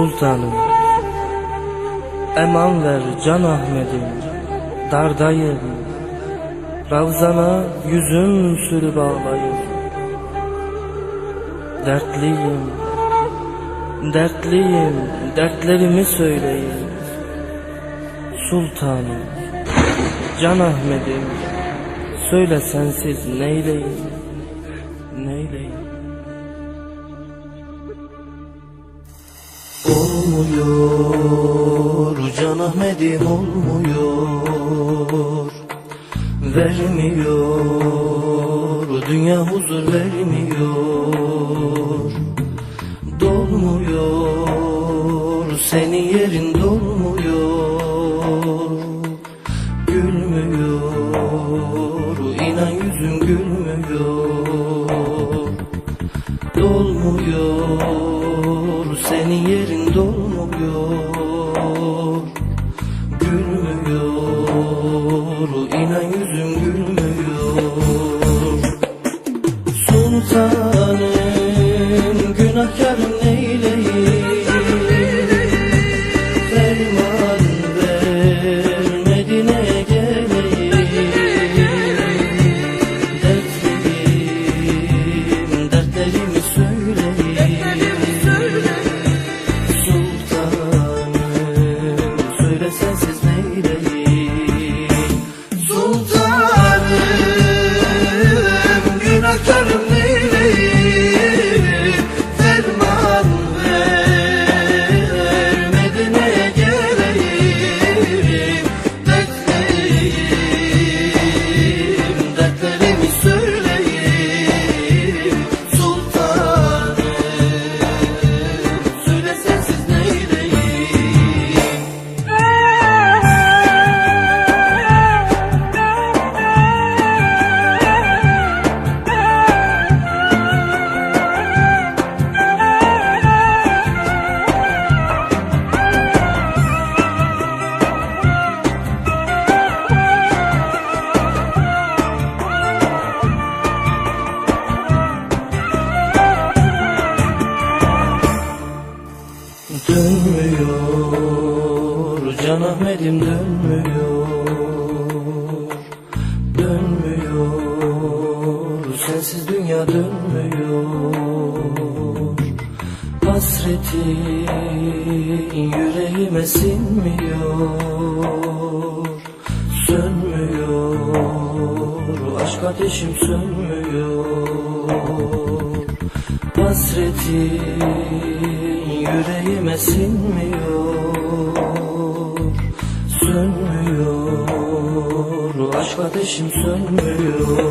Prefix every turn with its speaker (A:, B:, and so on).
A: Sultanım Eman ver can Ahmet'im Dardayım Ravzana yüzüm sürüp ağlayım Dertliyim Dertliyim Dertlerimi söyleyin. Sultanım Can Ahmet'im Söyle sensiz neyleyim
B: Olmuyor. Can Ahmet'im olmuyor. Vermiyor. Dünya huzur vermiyor. Dolmuyor. Senin yerin dolmuyor. Gülmüyor. İnan yüzün gülmüyor. Dolmuyor Senin yerin dolmuyor Gülmüyor. İnan yüzün gülmüyor. Sultanım günahkarım neyleyim? Ferman Can Ahmet'im dönmüyor Dönmüyor. Sensiz dünya dönmüyor. Hasretin yüreğime sinmiyor Sönmüyor. Aşk ateşim sönmüyor. Hasretin yüreğime sinmiyor Aşk ateşim sönmüyor.